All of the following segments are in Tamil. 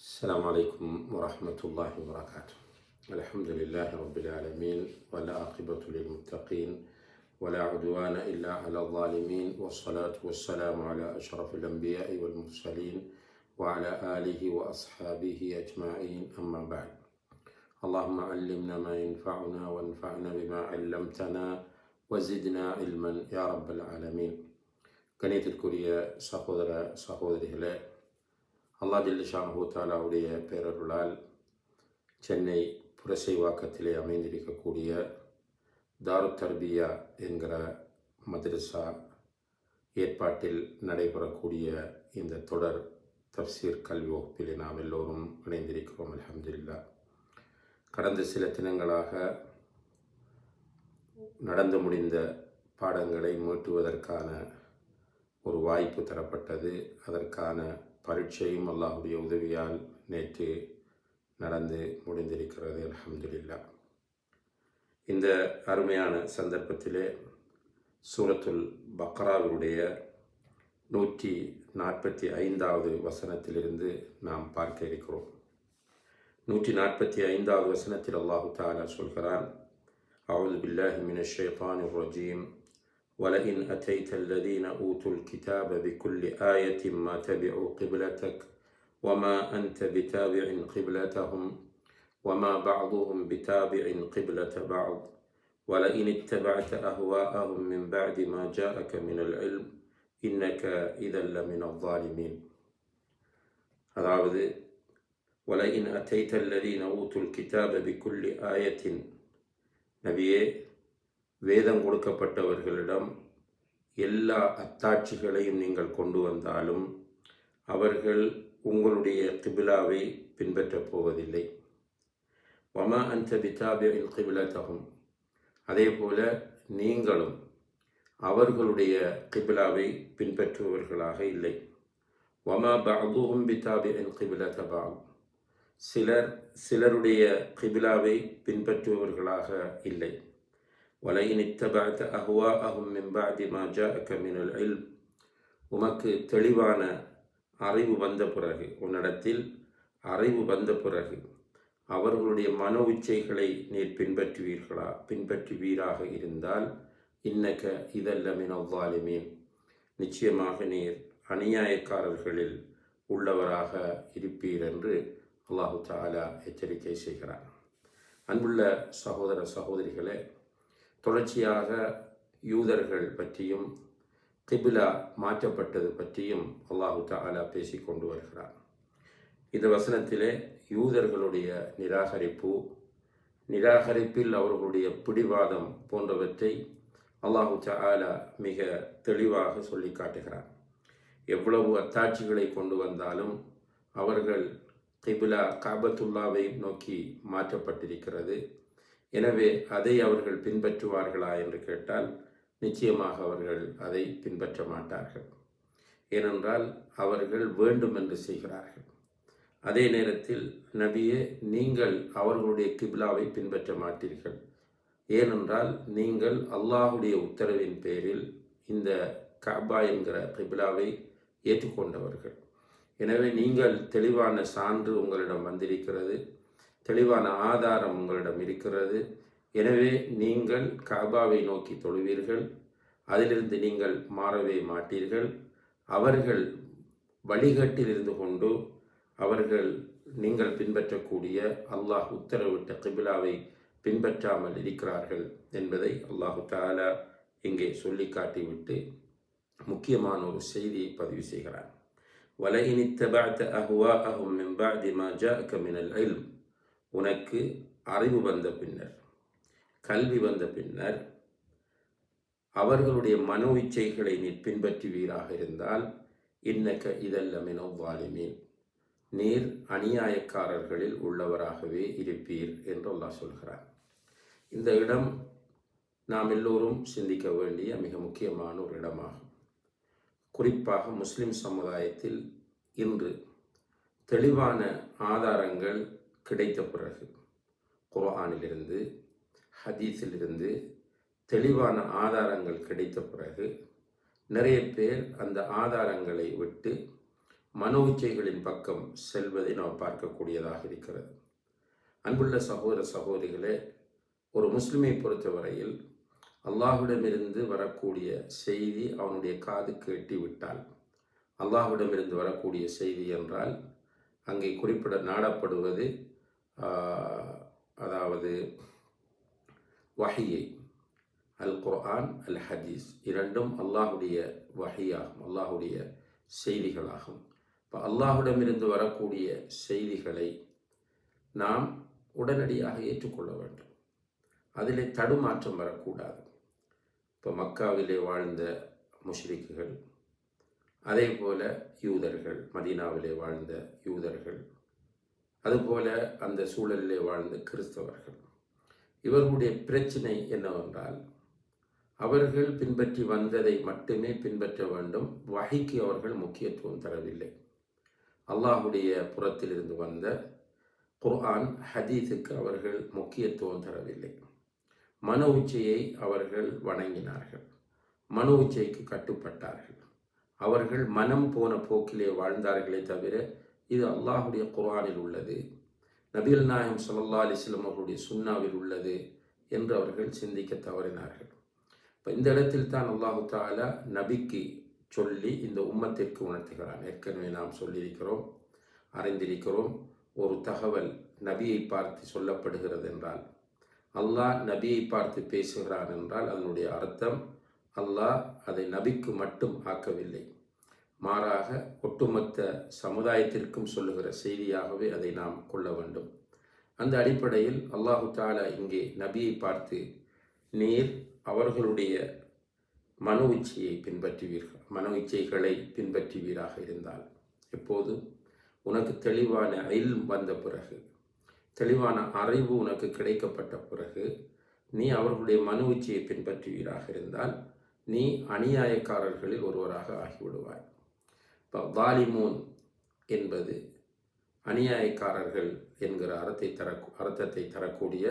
السلام عليكم ورحمة الله وبركاته. الحمد لله رب العالمين ولا عاقبة للمتقين ولا عدوان إلا على الظالمين والصلاة والسلام على أشرف الأنبياء والمرسلين وعلى آله وأصحابه أجمعين أما بعد. اللهم علمنا ما ينفعنا وانفعنا بما علمتنا وزدنا علما ವಜಿದ್ನ ಇಲ್ಮನ್ ಯಾರಬ್ಬಲ್ ಆಲಮೀನ್ ಗಣಿತದ ಕುರಿಯ ಸಹೋದರ ಸಹೋದರಿಗಳೇ அல்லா ஜில்லிஷான் ஹூத்தாலாவுடைய பேரருளால் சென்னை புரசைவாக்கத்திலே அமைந்திருக்கக்கூடிய தாரு தர்பியா என்கிற மதரசா ஏற்பாட்டில் நடைபெறக்கூடிய இந்த தொடர் தப்சீர் கல்வி வகுப்பிலே நாம் எல்லோரும் இணைந்திருக்கிறோம் அலமதுல்லா கடந்த சில தினங்களாக நடந்து முடிந்த பாடங்களை மீட்டுவதற்கான ஒரு வாய்ப்பு தரப்பட்டது. அதற்கான பரீட்சையும் அல்லாஹுடைய உதவியால் நேற்று நடந்து முடிந்திருக்கிறது அலமதுல்லா இந்த அருமையான சந்தர்ப்பத்திலே சூரத்துல் பக்ராவினுடைய நூற்றி நாற்பத்தி ஐந்தாவது வசனத்திலிருந்து நாம் பார்க்க இருக்கிறோம். நூற்றி நாற்பத்தி ஐந்தாவது வசனத்தில் அல்லாஹு தாலா சொல்கிறான் அவுது பில்லாஹி மின ஷேபான் ரஜீம். ولئن أتيت الذين أوتوا الكتاب بكل آية ما تبعوا قبلتك وما أنت بتابع قبلتهم وما بعضهم بتابع قبلة بعض ولئن اتبعت أهواءهم من بعد ما جاءك من العلم إنك إذا لمن الظالمين அதாவது ولئن أتيت الذين أوتوا الكتاب بكل آية நபியே வேதம் கொடுக்கப்பட்டவர்களிடம் எல்லா அத்தாட்சிகளையும் நீங்கள் கொண்டு வந்தாலும் அவர்கள் உங்களுடைய கிபிலாவை பின்பற்றப் போவதில்லை. வமா அந்த பிதாபின் கிபிலத்தகும். அதே போல நீங்களும் அவர்களுடைய கிபிலாவை பின்பற்றுபவர்களாக இல்லை. வமா பாபுஹும் பிதாபின் கிபிலத்தபாம் சிலர் சிலருடைய கிபிலாவை பின்பற்றுபவர்களாக இல்லை. வலையின் இத்தபாத்த அஹுவா அஹும் மிம்பாதி மாஜா கமினல் இல் உமக்கு தெளிவான அறிவு வந்த பிறகு உன்னிடத்தில் அறிவு வந்த பிறகு அவர்களுடைய மனோ இச்சைகளை நீர் பின்பற்றுவீர்களா? பின்பற்றுவீராக இருந்தால் இன்னக்க இதல்லமினவ்வாலுமே நிச்சயமாக நீர் அநியாயக்காரர்களில் உள்ளவராக இருப்பீர் என்று அல்லாஹு தாலா எச்சரிக்கை செய்கிறார் அன்புள்ள சகோதர சகோதரிகளே தொடர்ச்சியாக யூதர்கள் பற்றியும் கிபிலா மாற்றப்பட்டது பற்றியும் அல்லாஹு தாலா பேசி கொண்டு வருகிறார் இந்த வசனத்திலே யூதர்களுடைய நிராகரிப்பு நிராகரிப்பில் அவர்களுடைய பிடிவாதம் போன்றவற்றை அல்லாஹு தாலா மிக தெளிவாக சொல்லி காட்டுகிறார் எவ்வளவு அத்தாட்சிகளை கொண்டு வந்தாலும் அவர்கள் கிபிலா காபத்துல்லாவை நோக்கி மாற்றப்பட்டிருக்கிறது. எனவே அதை அவர்கள் பின்பற்றுவார்களா என்று கேட்டால் நிச்சயமாக அவர்கள் அதை பின்பற்ற மாட்டார்கள். ஏனென்றால் அவர்கள் வேண்டும் என்று செய்கிறார்கள். அதே நேரத்தில் நபியே நீங்கள் அவர்களுடைய கிபிலாவை பின்பற்ற மாட்டீர்கள். ஏனென்றால் நீங்கள் அல்லாஹுடைய உத்தரவின் பேரில் இந்த கபா என்கிற கிபிலாவை ஏற்றுக்கொண்டவர்கள். எனவே நீங்கள் தெளிவான சான்று உங்களிடம் வந்திருக்கிறது. தெளிவான ஆதாரம் உங்களிடம் இருக்கிறது. எனவே நீங்கள் காபாவை நோக்கி தொழுவீர்கள். அதிலிருந்து நீங்கள் மாறவே மாட்டீர்கள். அவர்கள் வழிகட்டிலிருந்து கொண்டு அவர்கள் நீங்கள் பின்பற்றக்கூடிய அல்லாஹ் உத்தரவிட்ட கிபிலாவை பின்பற்றாமல் இருக்கிறார்கள் என்பதை அல்லாஹு தாலா இங்கே சொல்லி காட்டிவிட்டு முக்கியமான ஒரு செய்தியை பதிவு செய்கிறார் வலையினித்தபாத்த அஹுவா அஹும் மின் பாதி மா ஜாஅக மினல் இல்ம் உனக்கு அறிவு வந்த பின்னர் கல்வி வந்த பின்னர் அவர்களுடைய மனோ இச்சைகளை நீ பின்பற்றுவீராக இருந்தால் இன்னக்க இதெல்லாம் மினோ வாலிமீன் நீர் அநியாயக்காரர்களில் உள்ளவராகவே இருப்பீர் என்று அல்லாஹ் சொல்கிறார் இந்த இடம் நாம் எல்லோரும் சிந்திக்க வேண்டிய மிக முக்கியமான ஒரு இடமாகும். குறிப்பாக முஸ்லிம் சமுதாயத்தில் இன்று தெளிவான ஆதாரங்கள் கிடைத்த பிறகு குரானிலிருந்து ஹதீஸிலிருந்து தெளிவான ஆதாரங்கள் கிடைத்த பிறகு நிறைய பேர் அந்த ஆதாரங்களை விட்டு மன இச்சைகளின் பக்கம் செல்வதை நாம் பார்க்கக்கூடியதாக இருக்கிறது. அன்புள்ள சகோதர சகோதரிகளே ஒரு முஸ்லிமை பொறுத்தவரையில் அல்லாஹுடமிருந்து வரக்கூடிய செய்தி அவனுடைய காது கேட்டிவிட்டால் அல்லாஹுடமிருந்து வரக்கூடிய செய்தி என்றால் அங்கே குறிப்பிட நாடப்படுவது அதாவது வஹியை அல் குர்ஆன் அல் ஹதீஸ் இரண்டும் அல்லாஹுடைய வகையாகும் அல்லாஹுடைய செய்திகளாகும். இப்போ அல்லாஹுடமிருந்து வரக்கூடிய செய்திகளை நாம் உடனடியாக ஏற்றுக்கொள்ள வேண்டும். அதிலே தடுமாற்றம் வரக்கூடாது. இப்போ மக்காவிலே வாழ்ந்த முஷ்ரிக்குகள் அதே போல யூதர்கள் மதீனாவிலே வாழ்ந்த யூதர்கள் அதுபோல அந்த சூழலிலே வாழ்ந்த கிறிஸ்தவர்கள். இவர்களுடைய பிரச்சனை என்னவென்றால் அவர்கள் பின்பற்றி வந்ததை மட்டுமே பின்பற்ற வேண்டும் வகைக்கு அவர்கள் முக்கியத்துவம் தரவில்லை. அல்லாஹுடைய புறத்திலிருந்து வந்த குர்ஆன் ஹதீஸுக்கு அவர்கள் முக்கியத்துவம் தரவில்லை. மன உச்சையை அவர்கள் வணங்கினார்கள். மன உச்சைக்கு கட்டுப்பட்டார்கள். அவர்கள் மனம் போன போக்கிலே வாழ்ந்தார்களே தவிர இது அல்லாஹுடைய குர்ஆனில் உள்ளது. நபிகள் நாயம் சல்லா அலிஸ்லம் அவர்களுடைய சுன்னாவில் உள்ளது என்று அவர்கள் சிந்திக்க தவறினார்கள். இப்போ இந்த இடத்தில் தான் அல்லாஹு தாலா நபிக்கு சொல்லி இந்த உம்மத்திற்கு உணர்த்துகிறான். ஏற்கனவே நாம் சொல்லியிருக்கிறோம் அறிந்திருக்கிறோம். ஒரு தகவல் நபியை பார்த்து சொல்லப்படுகிறது என்றால் அல்லாஹ் நபியை பார்த்து பேசுகிறான் என்றால் அதனுடைய அர்த்தம் அல்லாஹ் அதை நபிக்கு மட்டும் ஆக்கவில்லை. மாறாக ஒட்டுமொத்த சமுதாயத்திற்கும் சொல்லுகிற செய்தியாகவே அதை நாம் கொள்ள வேண்டும். அந்த அடிப்படையில் அல்லாஹு தாலா இங்கே நபியை பார்த்து நீர் அவர்களுடைய மனோ இச்சையை பின்பற்றுவீர்கள் மனோ இச்சைகளை பின்பற்றுவீராக இருந்தால். எப்போது? உனக்கு தெளிவான அயில் வந்த பிறகு. தெளிவான அறிவு உனக்கு கிடைக்கப்பட்ட பிறகு நீ அவர்களுடைய மனு உச்சியை பின்பற்றுவீராக இருந்தால் நீ அநியாயக்காரர்களில் ஒருவராக ஆகிவிடுவாய். இப்போ வாலிமூன் என்பது அநியாயக்காரர்கள் என்கிற அறத்தை தர அர்த்தத்தை தரக்கூடிய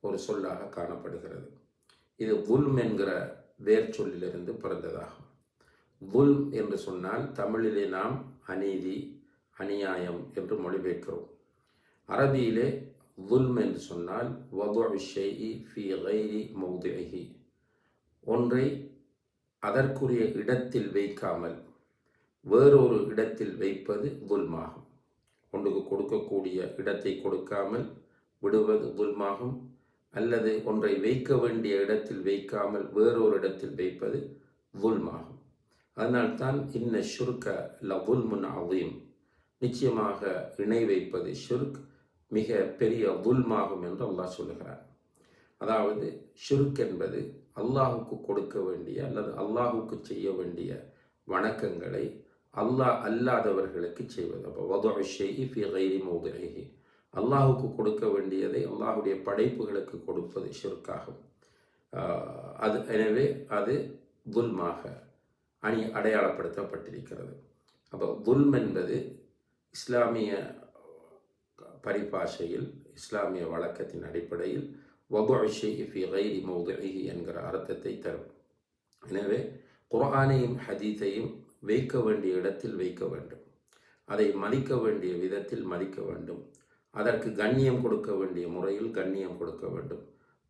ஒரு சொல்லாக காணப்படுகிறது. இது உல்ம் என்கிற வேர் சொல்லிலிருந்து பிறந்ததாகும். உல்ம் என்று சொன்னால் தமிழிலே நாம் அநீதி அநியாயம் என்று மொழிபெயர்க்கிறோம். அரபியிலே வுல்ம் என்று சொன்னால் ஒன்றை அதற்குரிய இடத்தில் வைக்காமல் வேறொரு இடத்தில் வைப்பது துல்மாகும் ஒன்றுக்கு கொடுக்கக்கூடிய இடத்தை கொடுக்காமல் விடுவது துல்மாகும் அல்லது ஒன்றை வைக்க வேண்டிய இடத்தில் வைக்காமல் வேறொரு இடத்தில் வைப்பது துல்மாகும் அதனால்தான் இன்ன சுருக்க லபுல்முன் அவையும் நிச்சயமாக இணை வைப்பது ஷுர்க் மிக பெரிய துல்மாகும் என்று அல்லாஹ் சொல்லுகிறார் அதாவது ஷுர்க் என்பது அல்லாஹுக்கு கொடுக்க வேண்டிய அல்லது அல்லாஹுக்கு செய்ய வேண்டிய வணக்கங்களை அல்லாஹ் அல்லாதவர்களுக்கு செய்வது. அப்போ வதொஷி அல்லாஹுக்கு கொடுக்க வேண்டியதை அல்லாஹுடைய படைப்புகளுக்கு கொடுப்பது ஷிர்காகும் அது எனவே அது துல்மாக அணி அடையாளப்படுத்தப்பட்டிருக்கிறது. அப்போ துல்ம் என்பது இஸ்லாமிய பரிபாஷையில் இஸ்லாமிய வழக்கத்தின் அடிப்படையில் வபுஷி ஃபி கைரி மௌதகி என்கிற அர்த்தத்தை தரும். எனவே குரானையும் ஹதீத்தையும் வைக்க வேண்டிய இடத்தில் வைக்க வேண்டும். அதை மதிக்க வேண்டிய விதத்தில் மதிக்க வேண்டும். அதற்கு கண்ணியம் கொடுக்க வேண்டிய முறையில் கண்ணியம் கொடுக்க வேண்டும்.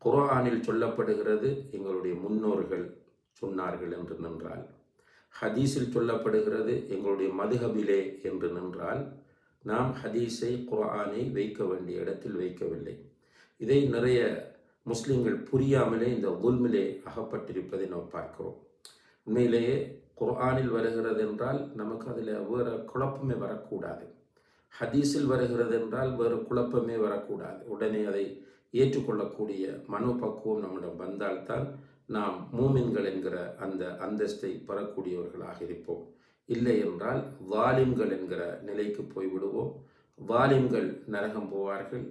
குரானில் சொல்லப்படுகிறது எங்களுடைய முன்னோர்கள் சொன்னார்கள் என்று நின்றால். ஹதீஸில் சொல்லப்படுகிறது எங்களுடைய மதுஹபிலே என்று நின்றால். நாம் ஹதீஸை குரானை வைக்க வேண்டிய இடத்தில் வைக்கவில்லை. இதை நிறைய முஸ்லிம்கள் புரியாமலே இந்த உல்மிலே அகப்பட்டிருப்பதை நாம் பார்க்கிறோம். உண்மையிலேயே குர்ஆனில் வருகிறது என்றால் நமக்கு அதில் வேறு குழப்பமே வரக்கூடாது. ஹதீஸில் வருகிறது என்றால் வேறு குழப்பமே வரக்கூடாது. உடனே அதை ஏற்றுக்கொள்ளக்கூடிய மனோபக்குவம் நம்மிடம் வந்தால்தான் நாம் மூமின்கள் என்கிற அந்த அந்தஸ்தை பெறக்கூடியவர்களாக இருப்போம். இல்லை என்றால் வாலிம்கள் என்கிற நிலைக்கு போய்விடுவோம். வாலிம்கள் நரகம் போவார்கள்.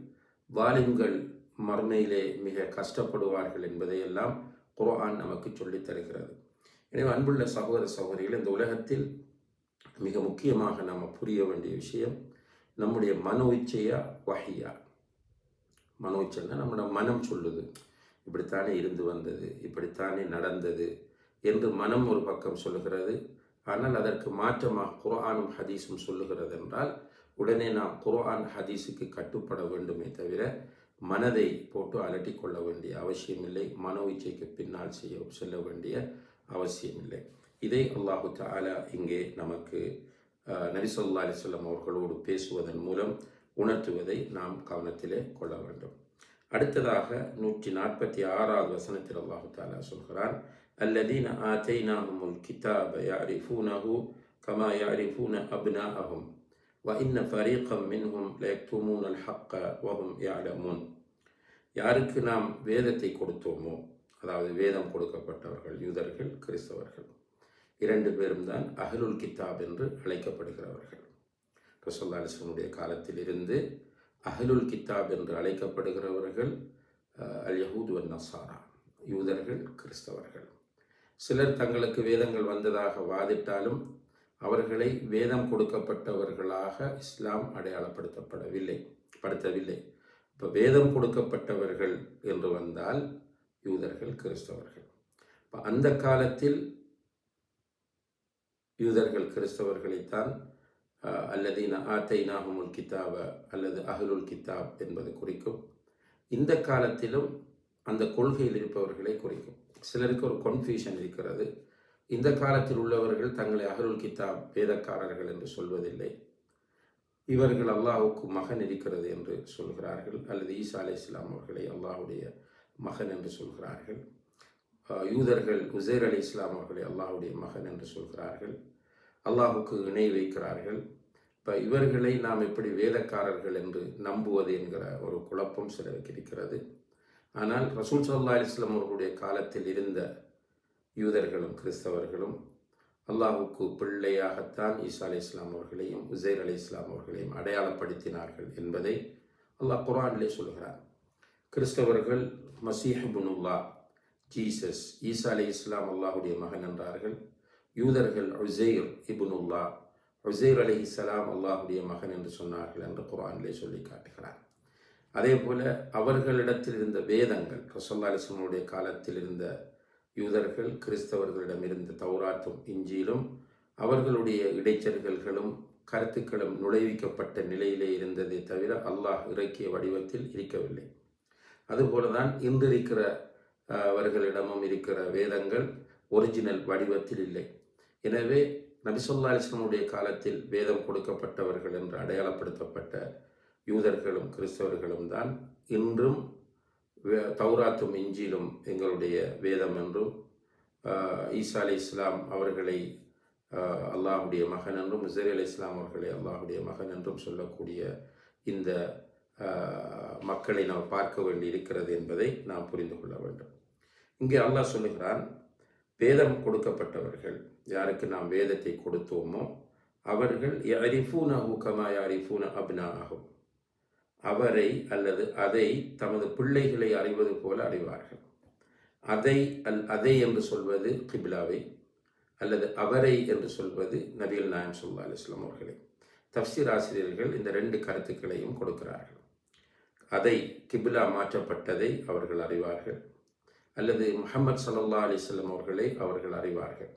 வாலிம்கள் மறுமையிலே மிக கஷ்டப்படுவார்கள் என்பதையெல்லாம் குரான் நமக்கு சொல்லித் தருகிறது எனவே அன்புள்ள சகோதர சகோதரிகள் இந்த உலகத்தில் மிக முக்கியமாக நாம் புரிய வேண்டிய விஷயம் நம்முடைய மனோ இச்சையா வகையா? மனோ இச்சைன்னா நம்மளோட மனம் சொல்லுது. இப்படித்தானே இருந்து வந்தது இப்படித்தானே நடந்தது என்று மனம் ஒரு பக்கம் சொல்லுகிறது. ஆனால் அதற்கு மாற்றமாக குரானும் ஹதீஸும் சொல்லுகிறது என்றால் உடனே நாம் குரான் ஹதீஸுக்கு கட்டுப்பட வேண்டுமே தவிர மனதை போட்டு அலட்டி கொள்ள வேண்டிய அவசியமில்லை. மனோ இச்சைக்கு பின்னால் செய்ய செல்ல வேண்டிய அவசியமில்லை. இதை அல்லாஹு தாலா இங்கே நமக்கு நரிசல்லா அலிஸ்லாம் அவர்களோடு பேசுவதன் மூலம் உணர்த்துவதை நாம் கவனத்திலே கொள்ள வேண்டும். அடுத்ததாக நூற்றி நாற்பத்தி ஆறாவது வசனத்தில் அல்லாஹு தாலா சொல்கிறான் அல்லதீன ஆத்தைனாஹுமுல் கிதாப யாரிஃபூனஹு கமா யாரிஃபூன அப்னா அஹும் வ இன்ன ஃபரீகம் மின்ஹும் லயக்துமூன் அல் ஹக்க வஹும் யாலமுன் யாருக்கு நாம் வேதத்தை கொடுத்தோமோ அதாவது வேதம் கொடுக்கப்பட்டவர்கள் யூதர்கள் கிறிஸ்தவர்கள். இரண்டு பேரும் தான் அஹலுல் கித்தாப் என்று அழைக்கப்படுகிறவர்கள். ரசோல்லா அலிஸ்லனுடைய காலத்தில் இருந்து அஹலுல் கித்தாப் என்று அழைக்கப்படுகிறவர்கள் அல் யஹூத் வன் நசாரா யூதர்கள் கிறிஸ்தவர்கள். சிலர் தங்களுக்கு வேதங்கள் வந்ததாக வாதிட்டாலும் அவர்களை வேதம் கொடுக்கப்பட்டவர்களாக இஸ்லாம் அடையாளப்படுத்தப்படவில்லை படுத்தவில்லை. இப்போ வேதம் கொடுக்கப்பட்டவர்கள் என்று வந்தால் யூதர்கள் கிறிஸ்தவர்கள். இப்போ அந்த காலத்தில் யூதர்கள் கிறிஸ்தவர்களைத்தான் அல்லதீன ஆத்தை நாகமுல் கித்தாப அல்லது அகலுல் கித்தாப் என்பது குறிக்கும். இந்த காலத்திலும் அந்த கொள்கையில் இருப்பவர்களை குறிக்கும். சிலருக்கு ஒரு கன்ஃபியூஷன் இருக்கிறது. இந்த காலத்தில் உள்ளவர்கள் தங்களை அகருல் கித்தாப் வேதக்காரர்கள் என்று சொல்வதில்லை. இவர்கள் அல்லாஹுக்கு மகன் இருக்கிறது என்று சொல்கிறார்கள். அல்லது ஈசா அலி இஸ்லாம் அவர்களை அல்லாஹுடைய மகன் என்று சொல்கிறார்கள். யூதர்கள் உசேர் அலி இஸ்லாம் அவர்களை அல்லாஹுடைய மகன் என்று சொல்கிறார்கள். அல்லாஹுக்கு இணை வைக்கிறார்கள். இப்போ இவர்களை நாம் எப்படி வேதக்காரர்கள் என்று நம்புவது என்கிற ஒரு குழப்பம் சிலருக்கு இருக்கிறது. ஆனால் ரசூல் சல்லா அலிஸ்லாம் அவர்களுடைய காலத்தில் இருந்த யூதர்களும் கிறிஸ்தவர்களும் அல்லாஹுக்கு பிள்ளையாகத்தான் ஈசா அலி இஸ்லாம் அவர்களையும் உசைர் அலி இஸ்லாம் அவர்களையும் அடையாளப்படுத்தினார்கள் என்பதை அல்லாஹ் குரானிலே சொல்கிறார் கிறிஸ்தவர்கள் மசீஹபுனுல்லா ஜீசஸ் ஈசா அலி இஸ்லாம் அல்லாஹுடைய மகன் என்றார்கள். யூதர்கள் உசைர் இபுனுல்லா உசைர் அலி இஸ்லாம் அல்லாஹுடைய மகன் என்று சொன்னார்கள் என்று குரானிலே சொல்லி காட்டுகிறார். அதே போல அவர்களிடத்தில் இருந்த வேதங்கள் ரசோல்லா அலிஸ்லமுடைய காலத்தில் இருந்த யூதர்கள் கிறிஸ்தவர்களிடம் இருந்த தௌராத்தும் இஞ்சியிலும் அவர்களுடைய இடைச்சல்களும் கருத்துக்களும் நுழைவிக்கப்பட்ட நிலையிலே இருந்ததை தவிர அல்லாஹ் இறக்கிய வடிவத்தில் இருக்கவில்லை. அதுபோல தான் இன்றிருக்கிற அவர்களிடமும் இருக்கிற வேதங்கள் ஒரிஜினல் வடிவத்தில் இல்லை. எனவே நபிசல்லா அலிஸ்லமுடைய காலத்தில் வேதம் கொடுக்கப்பட்டவர்கள் என்று அடையாளப்படுத்தப்பட்ட யூதர்களும் கிறிஸ்தவர்களும் தான் இன்றும் தௌராத்தும் இஞ்சிலும் எங்களுடைய வேதம் என்றும் ஈசா அலி இஸ்லாம் அவர்களை அல்லாஹுடைய மகன் என்றும் முசரி அலி இஸ்லாம் அவர்களை அல்லாஹுடைய மகன் என்றும் சொல்லக்கூடிய இந்த மக்களை நாம் பார்க்க வேண்டி இருக்கிறது என்பதை நாம் புரிந்து கொள்ள வேண்டும். இங்கே அல்லாஹ் சொல்லுகிறான் வேதம் கொடுக்கப்பட்டவர்கள் யாருக்கு நாம் வேதத்தை கொடுத்தோமோ அவர்கள் அரிஃபூன ஊக்கமா அரிஃபூன அப்னா ஆகும் அவரை அல்லது அதை தமது பிள்ளைகளை அறிவது போல அறிவார்கள். அதை அல் அதை என்று சொல்வது கிபிலாவை அல்லது அவரை என்று சொல்வது நபிகள் நாயம் சொல்லா அலிஸ்லாம் அவர்களை. தப்சீர் ஆசிரியர்கள் இந்த ரெண்டு கருத்துக்களையும் கொடுக்கிறார்கள். அதை கிபிலா மாற்றப்பட்டதை அவர்கள் அறிவார்கள். அல்லது முகமது சல்லா அலிஸ்லாம் அவர்களை அவர்கள் அறிவார்கள்.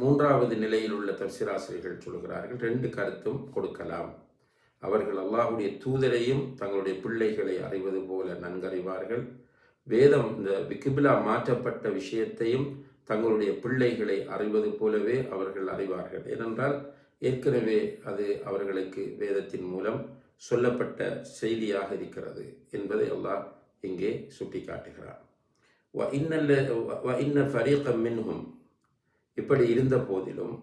மூன்றாவது நிலையில் உள்ள தப்சிராசிரியர்கள் சொல்கிறார்கள் ரெண்டு கருத்தும் கொடுக்கலாம். அவர்கள் அல்லாஹுடைய தூதரையும் தங்களுடைய பிள்ளைகளை அறிவது போல நன்கறிவார்கள். வேதம் இந்த விக்கிபிலா மாற்றப்பட்ட விஷயத்தையும் தங்களுடைய பிள்ளைகளை அறிவது போலவே அவர்கள் அறிவார்கள். ஏனென்றால் ஏற்கனவே அது அவர்களுக்கு வேதத்தின் மூலம் சொல்லப்பட்ட செய்தியாக இருக்கிறது என்பதை அல்லாஹ் இங்கே சுட்டி காட்டுகிறார் மின்ஹும். இப்படி இருந்த போதிலும்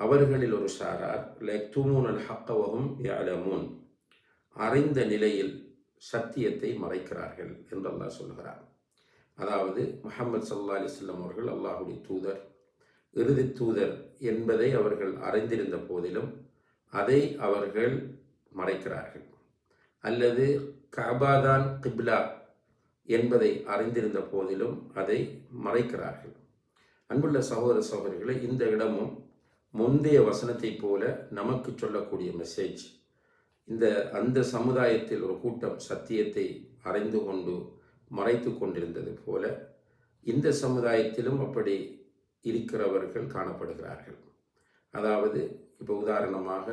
அவர்களில் ஒரு சாரார் லெக்துமூன் அல் ஹக்கவகும் யாலமூன் அறிந்த நிலையில் சத்தியத்தை மறைக்கிறார்கள் என்று அல்லாஹ் சொல்கிறார் அதாவது முகமது சல்லா அலிஸ்லாம் அவர்கள் அல்லாஹுடைய தூதர் இறுதி தூதர் என்பதை அவர்கள் அறிந்திருந்த போதிலும் அதை அவர்கள் மறைக்கிறார்கள். அல்லது கபாதான் கிப்லா என்பதை அறிந்திருந்த போதிலும் அதை மறைக்கிறார்கள். அன்புள்ள சகோதர சகோதரிகளை இந்த இடமும் முந்தைய வசனத்தைப் போல நமக்கு சொல்லக்கூடிய மெசேஜ் இந்த அந்த சமுதாயத்தில் ஒரு கூட்டம் சத்தியத்தை அறிந்து கொண்டு மறைத்து கொண்டிருந்தது போல இந்த சமுதாயத்திலும் அப்படி இருக்கிறவர்கள் காணப்படுகிறார்கள். அதாவது இப்போ உதாரணமாக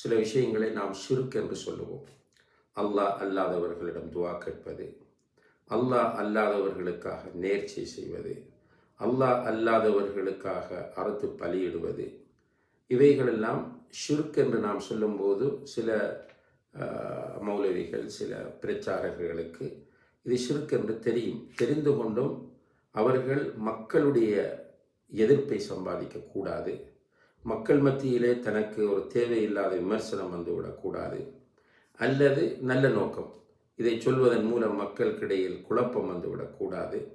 சில விஷயங்களை நாம் ஷிர்க் என்று சொல்லுவோம். அல்லாஹ் அல்லாதவர்களிடம் துவா கேட்பது அல்லாஹ் அல்லாதவர்களுக்காக நேர்ச்சி செய்வது அல்லாஹ் அல்லாதவர்களுக்காக அறுத்து பலியிடுவது இவைகளெல்லாம் ஷிர்க் என்று நாம் சொல்லும்போது சில மௌலவிகள் சில பிரச்சாரகர்களுக்கு இது ஷிர்க் என்று தெரியும். தெரிந்து கொண்டும் அவர்கள் மக்களுடைய எதிர்ப்பை சம்பாதிக்கக்கூடாது. மக்கள் மத்தியிலே தனக்கு ஒரு தேவையில்லாத விமர்சனம் வந்துவிடக்கூடாது அல்லது நல்ல நோக்கம். இதை சொல்வதன் மூலம் மக்களுக்கிடையில் குழப்பம் வந்துவிடக்கூடாது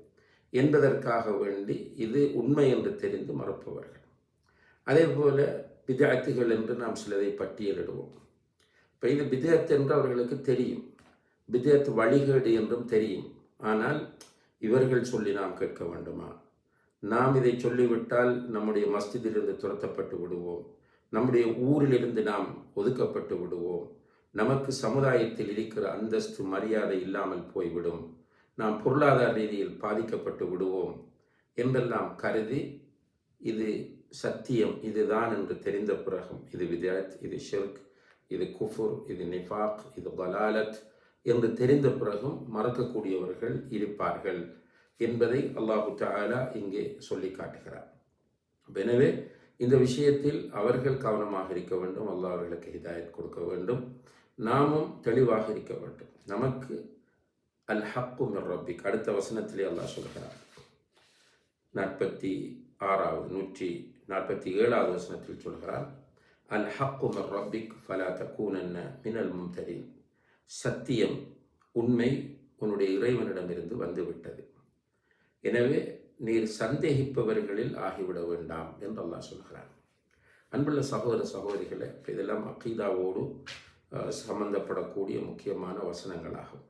என்பதற்காக வேண்டி இது உண்மை என்று தெரிந்து மறுப்பவர்கள். அதே போல விதார்த்திகள் என்று நாம் சிலதை பட்டியலிடுவோம். இப்போ இது பிதத் என்று அவர்களுக்கு தெரியும். பிதத் வழிகேடு என்றும் தெரியும். ஆனால் இவர்கள் சொல்லி நாம் கேட்க வேண்டுமா? நாம் இதை சொல்லிவிட்டால் நம்முடைய மஸ்திதிலிருந்து துரத்தப்பட்டு விடுவோம். நம்முடைய ஊரிலிருந்து நாம் ஒதுக்கப்பட்டு விடுவோம். நமக்கு சமுதாயத்தில் இருக்கிற அந்தஸ்து மரியாதை இல்லாமல் போய்விடும். நாம் பொருளாதார ரீதியில் பாதிக்கப்பட்டு விடுவோம் என்றெல்லாம் கருதி இது சத்தியம் இதுதான் என்று தெரிந்த பிறகும் இது விதாத் இது ஷிர்க் இது குஃபுர் இது நிஃபாக் இது பலாலத் என்று தெரிந்த பிறகும் மறக்கக்கூடியவர்கள் இருப்பார்கள். என்பதை அல்லாஹு தாலா இங்கே சொல்லி காட்டுகிறார். எனவே இந்த விஷயத்தில் அவர்கள் கவனமாக இருக்க வேண்டும் அல்லாஹ் அவர்களுக்கு ஹிதாயத் கொடுக்க வேண்டும். நாமும் தெளிவாக இருக்க வேண்டும். நமக்கு அல் ஹக்கு ரப்பிக் அடுத்த வசனத்திலே அல்லாஹ் சொல்கிறார். நாற்பத்தி ஆறாவது நூற்றி நாற்பத்தி ஏழாவது வசனத்தில் சொல்கிறார் அல் ஹக்கு ரப்பிக் ஃபலா தக்கூனன்ன மினல் மும்தரின். சத்தியம் உண்மை உன்னுடைய இறைவனிடமிருந்து வந்துவிட்டது. எனவே நீர் சந்தேகிப்பவர்களில் ஆகிவிட வேண்டாம் என்று அல்லாஹ் சொல்கிறார் அன்புள்ள சகோதர சகோதரிகளை இதெல்லாம் அக்கீதாவோடு சம்பந்தப்படக்கூடிய முக்கியமான வசனங்களாகும்.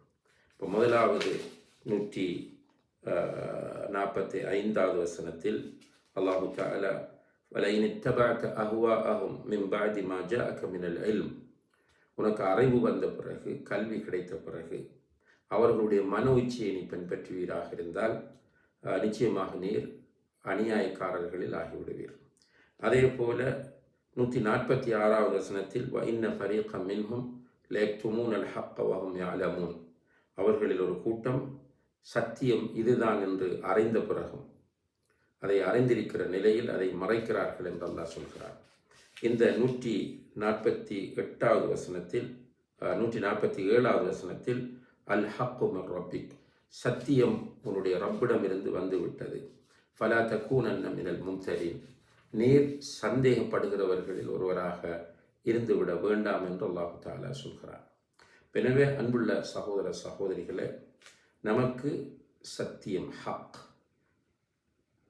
இப்போ முதலாவது நூற்றி நாற்பத்தி ஐந்தாவது வசனத்தில் அல்லாஹு தாலா வலையின் இத்தபாக்க அஹுவா அஹும் மிம்பாதி மாஜா அக்கமினல் எல்ம் உனக்கு அறிவு வந்த பிறகு கல்வி கிடைத்த பிறகு அவர்களுடைய மன உச்சியை நீ பின்பற்றுவீராக இருந்தால் நிச்சயமாக நீர் அநியாயக்காரர்களில் ஆகிவிடுவீர். அதே போல நூற்றி நாற்பத்தி ஆறாவது வசனத்தில் வ இன்ன ஃபரீக மின்ஹும் லேக்துமூன் அல் ஹக்க வஹும் யாலமூன் அவர்களில் ஒரு கூட்டம் சத்தியம் இதுதான் என்று அறிந்த பிறகும் அதை அறிந்திருக்கிற நிலையில் அதை மறைக்கிறார்கள் என்று அல்லாஹ் சொல்கிறார் இந்த நூற்றி நாற்பத்தி எட்டாவது வசனத்தில் நூற்றி நாற்பத்தி ஏழாவது வசனத்தில் அல் ஹக்கு ரப்பிக். சத்தியம் உன்னுடைய ரப்பிடமிருந்து வந்துவிட்டது. ஃபலா தக்கூனன்ன மினல் மும்தரின் நீர் சந்தேகப்படுகிறவர்களில் ஒருவராக இருந்துவிட வேண்டாம் என்று அல்லாஹு தாலா சொல்கிறார் எனவே அன்புள்ள சகோதர சகோதரிகளே நமக்கு சத்தியம் ஹக்.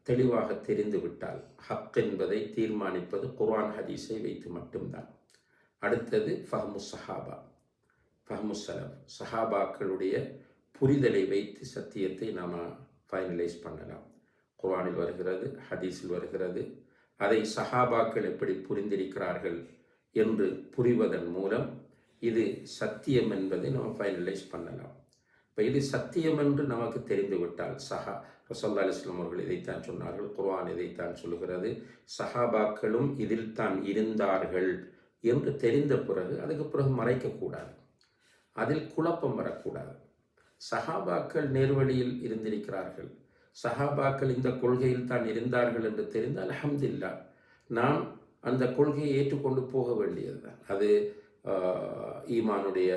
தெளிவாக தெரிந்துவிட்டால் ஹக் என்பதை தீர்மானிப்பது குர்ஆன் ஹதீஸை வைத்து மட்டும்தான். அடுத்தது ஃபஹமு சஹாபா. ஃபஹமு சலப் சஹாபாக்களுடைய புரிதலை வைத்து சத்தியத்தை நாம் ஃபைனலைஸ் பண்ணலாம். குரானில் வருகிறது ஹதீஸில் வருகிறது. அதை சஹாபாக்கள் எப்படி புரிந்திருக்கிறார்கள் என்று புரிவதன் மூலம் இது சத்தியம் என்பதை நம்ம ஃபைனலைஸ் பண்ணலாம். இப்போ இது சத்தியம் என்று நமக்கு தெரிந்துவிட்டால் சஹா ரசல்லா அலிஸ்லாம் அவர்கள் இதைத்தான் சொன்னார்கள் குர்ஆன் இதைத்தான் சொல்லுகிறது சஹாபாக்களும் இதில் தான் இருந்தார்கள் என்று தெரிந்த பிறகு அதுக்கு பிறகு மறைக்கக்கூடாது. அதில் குழப்பம் வரக்கூடாது. சஹாபாக்கள் நேர்வழியில் இருந்திருக்கிறார்கள். சஹாபாக்கள் இந்த கொள்கையில் தான் இருந்தார்கள் என்று தெரிந்தால் அஹமதில்லா நாம் அந்த கொள்கையை ஏற்றுக்கொண்டு போக வேண்டியதுதான். அது ஈமானுடைய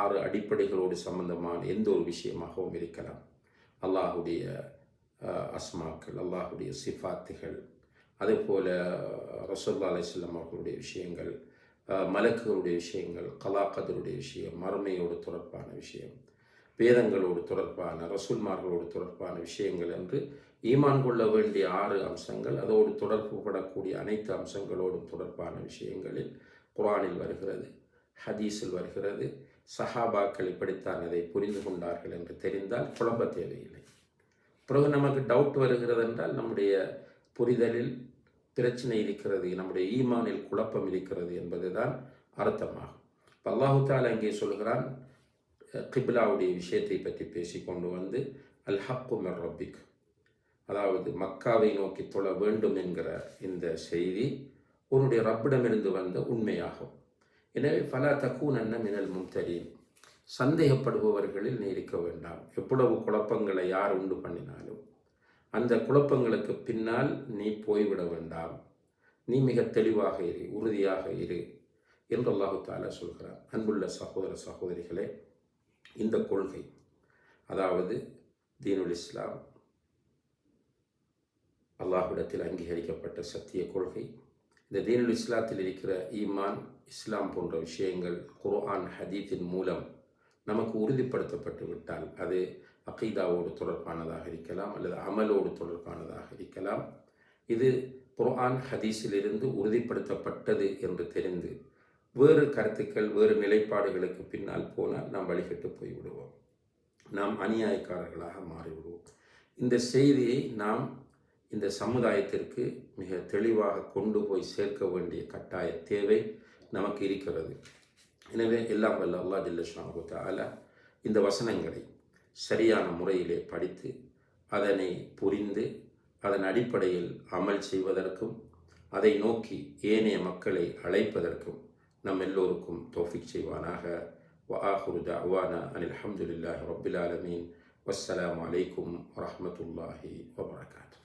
ஆறு அடிப்படைகளோடு சம்பந்தமான எந்த ஒரு விஷயமாகவும் இருக்கலாம். அல்லாஹுடைய அஸ்மாக்கள் அல்லாஹுடைய சிஃபாத்துகள் அதே போல் ரசோல்லா அலிஸ்லாம் அவர்களுடைய விஷயங்கள் மலக்குகளுடைய விஷயங்கள் கலாக்கதருடைய விஷயம் மறுமையோடு தொடர்பான விஷயம் வேதங்களோடு தொடர்பான ரசூல்மார்களோடு தொடர்பான விஷயங்கள் என்று ஈமான் கொள்ள வேண்டிய ஆறு அம்சங்கள் அதோடு தொடர்பு படக்கூடிய அனைத்து அம்சங்களோடும் தொடர்பான விஷயங்களில் குரானில் வருகிறது ஹதீஸில் வருகிறது. சஹாபாக்கள் இப்படித்தான் அதை புரிந்து கொண்டார்கள் என்று தெரிந்தால் குழம்ப தேவையில்லை. பிறகு நமக்கு டவுட் வருகிறது என்றால் நம்முடைய புரிதலில் பிரச்சனை இருக்கிறது நம்முடைய ஈமானில் குழப்பம் இருக்கிறது என்பதுதான் அர்த்தமாகும். இப்போ அல்லாஹு தாலா இங்கே சொல்கிறான் கிப்லாவுடைய விஷயத்தை பற்றி பேசி கொண்டு வந்து அல் ஹக்கு ரப்பிக். அதாவது மக்காவை நோக்கி தொழ வேண்டும் என்கிற இந்த செய்தி உன்னுடைய ரப்பிடமிருந்து வந்த உண்மையாகும். எனவே பல தக்கூனன்ன மினல் மும்தரீன் சந்தேகப்படுபவர்களில் நீ இருக்க வேண்டாம். எவ்வளவு குழப்பங்களை யார் உண்டு பண்ணினாலும். அந்த குழப்பங்களுக்கு பின்னால் நீ போய்விட வேண்டாம். நீ மிக தெளிவாக இரு உறுதியாக இரு என்று அல்லாஹு தாலா சொல்கிறார் அன்புள்ள சகோதர சகோதரிகளே இந்த கொள்கை. அதாவது தீனுல் இஸ்லாம் அல்லாஹ்விடத்தில் அங்கீகரிக்கப்பட்ட சத்திய கொள்கை. இந்த தீனுல் இஸ்லாத்தில் இருக்கிற ஈமான் இஸ்லாம் போன்ற விஷயங்கள் குர்ஆன் ஹதீத்தின் மூலம் நமக்கு உறுதிப்படுத்தப்பட்டு விட்டால் அது அகைதாவோடு தொடர்பானதாக இருக்கலாம் அல்லது அமலோடு தொடர்பானதாக இருக்கலாம். இது குர்ஆன் ஹதீஸிலிருந்து உறுதிப்படுத்தப்பட்டது என்று தெரிந்து வேறு கருத்துக்கள் வேறு நிலைப்பாடுகளுக்கு பின்னால் போனால் நாம் வழிகட்டு போய்விடுவோம். நாம் அநியாயக்காரர்களாக மாறிவிடுவோம். இந்த செய்தியை நாம் இந்த சமுதாயத்திற்கு மிக தெளிவாக கொண்டு போய் சேர்க்க வேண்டிய கட்டாய தேவை நமக்கு இருக்கிறது. எனவே எல்லாம் வல்ல அல்லா ஜில்லஷானு இந்த வசனங்களை சரியான முறையிலே படித்து அதனை புரிந்து அதன் அடிப்படையில் அமல் செய்வதற்கும் அதை நோக்கி ஏனைய மக்களை அழைப்பதற்கும் நம் எல்லோருக்கும் தோஃபிக் செய்வானாக وآخر دعوانا أن الحمد لله رب العالمين والسلام عليكم ورحمة الله وبركاته